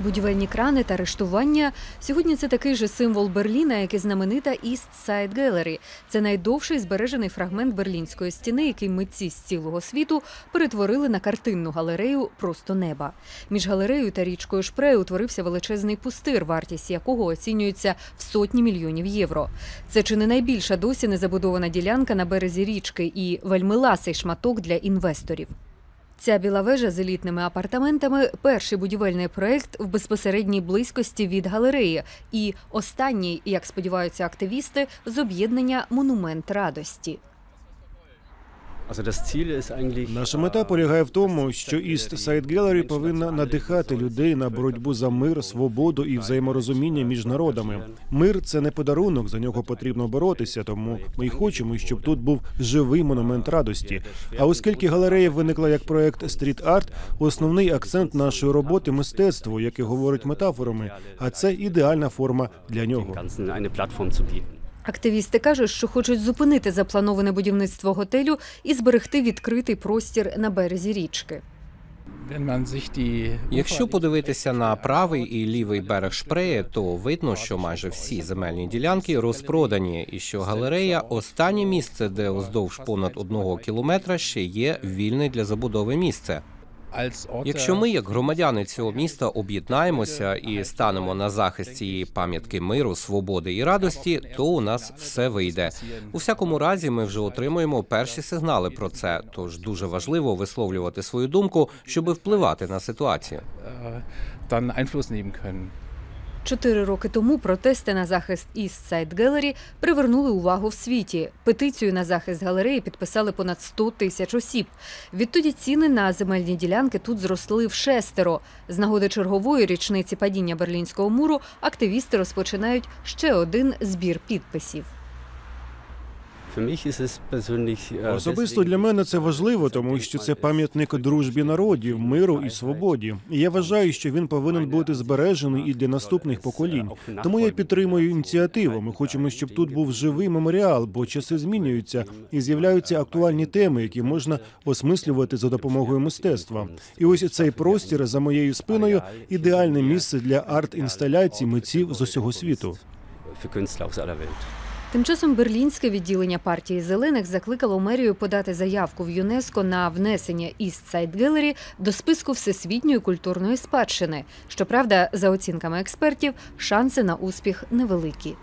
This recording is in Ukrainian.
Будівельні крани та рештування сьогодні це такий же символ Берліна, як і знаменита East Side Gallery. Це найдовший збережений фрагмент берлінської стіни, який митці з цілого світу перетворили на картинну галерею просто неба. Між галереєю та річкою Шпре утворився величезний пустир, вартість якого оцінюється в сотні мільйонів євро. Це чи не найбільша досі незабудована ділянка на березі річки і вельми ласий шматок для інвесторів. Ця біла вежа з елітними апартаментами перший будівельний проект в безпосередній близькості від галереї, і останній, як сподіваються активісти, з об'єднання Монумент радості. Наша мета полягає в тому, що East Side Gallery повинна надихати людей на боротьбу за мир, свободу і взаєморозуміння між народами. Мир це не подарунок, за нього потрібно боротися. Тому ми й хочемо, щоб тут був живий монумент радості. А оскільки галерея виникла як проект стріт арт, основний акцент нашої роботи мистецтво, яке говорить метафорами, а це ідеальна форма для нього. Активісти кажуть, що хочуть зупинити заплановане будівництво готелю і зберегти відкритий простір на березі річки. Якщо подивитися на правий і лівий берег Шпреє, то видно, що майже всі земельні ділянки розпродані, і що галерея останнє місце, де уздовж понад одного кілометра ще є вільне для забудови місце. Якщо ми, як громадяни цього міста, об'єднаємося і станемо на захист цієї пам'ятки миру, свободи і радості, то у нас все вийде. У всякому разі, ми вже отримуємо перші сигнали про це. Тож дуже важливо висловлювати свою думку, щоб впливати на ситуацію. Та Einfluss nehmen können. Чотири роки тому протести на захист East Side Gallery привернули увагу в світі. Петицію на захист галереї підписали понад 100 тисяч осіб. Відтоді ціни на земельні ділянки тут зросли в шестеро. З нагоди чергової річниці падіння Берлінського муру активісти розпочинають ще один збір підписів. Особисто для мене це важливо, тому що це пам'ятник дружбі народів, миру і свободі. І я вважаю, що він повинен бути збережений і для наступних поколінь. Тому я підтримую ініціативу. Ми хочемо, щоб тут був живий меморіал, бо часи змінюються і з'являються актуальні теми, які можна осмислювати за допомогою мистецтва. І ось цей простір за моєю спиною ідеальне місце для арт-інсталяцій митців з усього світу. Тим часом берлінське відділення партії зелених закликало мерію подати заявку в ЮНЕСКО на внесення East Side Gallery до списку всесвітньої культурної спадщини. Щоправда, за оцінками експертів, шанси на успіх невеликі.